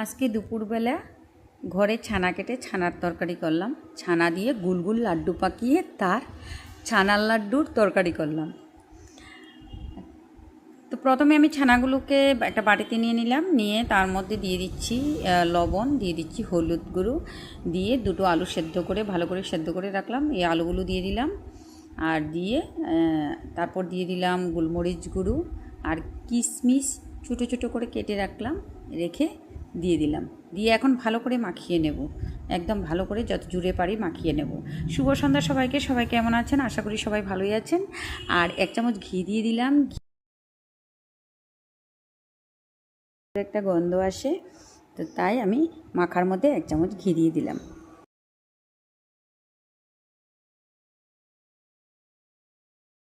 আজকে দুপুরবেলা ঘরে ছানা কেটে ছানার তরকারি করলাম। ছানা দিয়ে গুলগুল লাড্ডু পাকিয়ে তার ছানার লাড্ডুর তরকারি করলাম। তো প্রথমে আমি ছানাগুলোকে একটা বাটিতে নিয়ে নিলাম। নিয়ে তার মধ্যে দিয়ে দিচ্ছি লবণ, দিয়ে দিচ্ছি হলুদ গুঁড়ো, দিয়ে দুটো আলু সেদ্ধ করে, ভালো করে সেদ্ধ করে রাখলাম। এই আলুগুলো দিয়ে দিলাম। আর দিয়ে তারপর দিয়ে দিলাম গোলমরিচ গুঁড়ো। আর কিশমিশ ছোটো ছোটো করে কেটে রাখলাম। রেখে দিয়ে দিলাম। দিয়ে এখন ভালো করে মাখিয়ে নেব। একদম ভালো করে যত জুড়ে পারি মাখিয়ে নেব। শুভ সন্ধ্যা সবাইকে। সবাই কেমন আছেন? আশা করি সবাই ভালোই আছেন। আর এক চামচ ঘি দিয়ে দিলাম। একটা গন্ধ আসে, তো তাই আমি মাখার মধ্যে এক চামচ ঘি দিয়ে দিলাম।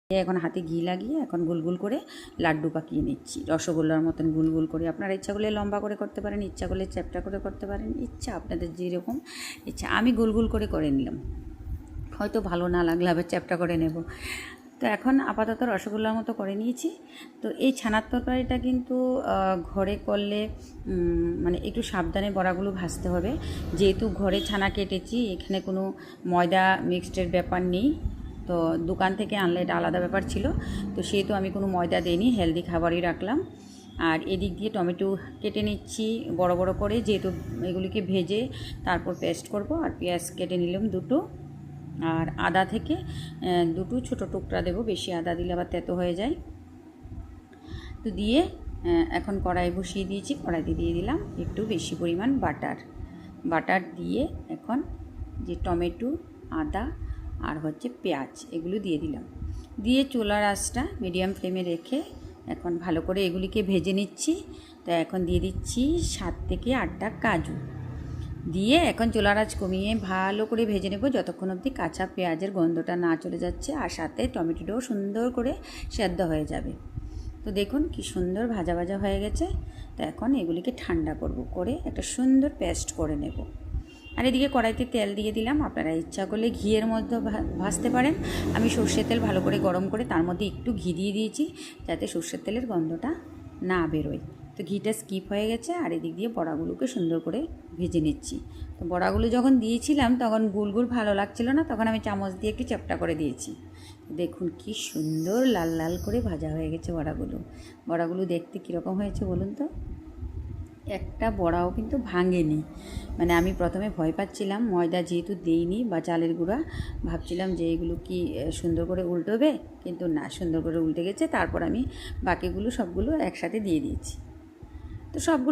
এখন হাতে ঘি লাগিয়ে এখন গুলগুল করে লাড্ডু পাকিয়ে নিচ্ছি। রসগোল্লার মতন গুলগুল করে। আপনারা ইচ্ছা করলে লম্বা করে করতে পারেন, ইচ্ছা করলে চ্যাপটা করে করতে পারেন, ইচ্ছা আপনাদের যেরকম ইচ্ছা। আমি গুলগুল করে করে নিলাম। হয়তো ভালো না লাগলে আবার চ্যাপটা করে নেব। তো এখন আপাতত রসগোল্লার মতো করে নিয়েছি। তো এই ছানার তরকারিটা কিন্তু ঘরে করলে মানে একটু সাবধানে বড়াগুলো ভাজতে হবে। যেহেতু ঘরে ছানা কেটেছি, এখানে কোনো ময়দা মিক্সডের ব্যাপার নেই। তো দোকান থেকে আনলে এটা আলাদা ব্যাপার ছিল। তো সেহেতু আমি কোনো ময়দা দিইনি হেলদি খাবারই রাখলাম। আর এদিক দিয়ে টমেটো কেটে নিচ্ছি বড় বড় করে, যেহেতু এগুলিকে ভেজে তারপর পেস্ট করব আর পেঁয়াজ কেটে নিলাম দুটো। আর আদা থেকে দুটো ছোট টুকরা দেবো, বেশি আদা দিলে আবার তেতো হয়ে যায়। তো দিয়ে এখন কড়াই বসিয়ে দিয়েছি, কড়াইতে দিয়ে দিলাম একটু বেশি পরিমাণ বাটার। বাটার দিয়ে এখন যে টমেটো, আদা আর হচ্ছে পেঁয়াজ, এগুলো দিয়ে দিলাম। দিয়ে চুলার আঁচটা মিডিয়াম ফ্লেমে রেখে এখন ভালো করে এগুলিকে ভেজে নিচ্ছি। তো এখন দিয়ে দিচ্ছি সাত থেকে আটটা কাজু। দিয়ে এখন চুলার আঁচ কমিয়ে ভালো করে ভেজে নেব যতক্ষণ অবধি কাঁচা পেঁয়াজের গন্ধটা না চলে যাচ্ছে আর সাথে টমেটোটাও সুন্দর করে সেদ্ধ হয়ে যাবে। তো দেখুন কি সুন্দর ভাজা ভাজা হয়ে গেছে। তো এখন এগুলিকে ঠান্ডা করব, করে একটা সুন্দর পেস্ট করে নেব। আর এদিকে কড়াইতে তেল দিয়ে দিলাম। আপনারা ইচ্ছা করলে ঘিয়ের মধ্যে ভাজতে পারেন। আমি সর্ষের তেল ভালো করে গরম করে তার মধ্যে একটু ঘি দিয়ে দিয়েছি যাতে সর্ষের তেলের গন্ধটা না বেরোয়। তো ঘিটা স্কিপ হয়ে গেছে আর এদিক দিয়ে বড়াগুলোকে সুন্দর করে ভেজে নিচ্ছি। তো বড়াগুলো যখন দিয়েছিলাম তখন গুল গুল ভালো লাগছিল না, তখন আমি চামচ দিয়ে একটু চ্যাপটা করে দিয়েছি। দেখুন কি সুন্দর লাল লাল করে ভাজা হয়ে গেছে বড়াগুলো। বড়াগুলো দেখতে কীরকম হয়েছে বলুন তো? একটা বড়াও কিন্তু ভাঙেনি। মানে আমি প্রথমে ভয় পাচ্ছিলাম, ময়দা যেহেতু দেইনি বা চালের গুঁড়া, ভাবছিলাম যে এগুলো কি সুন্দর করে উল্টোবে, কিন্তু না, সুন্দর করে উল্টে গেছে। তারপর আমি বাকিগুলো সবগুলো একসাথে দিয়ে দিয়েছি। তো সবগুলো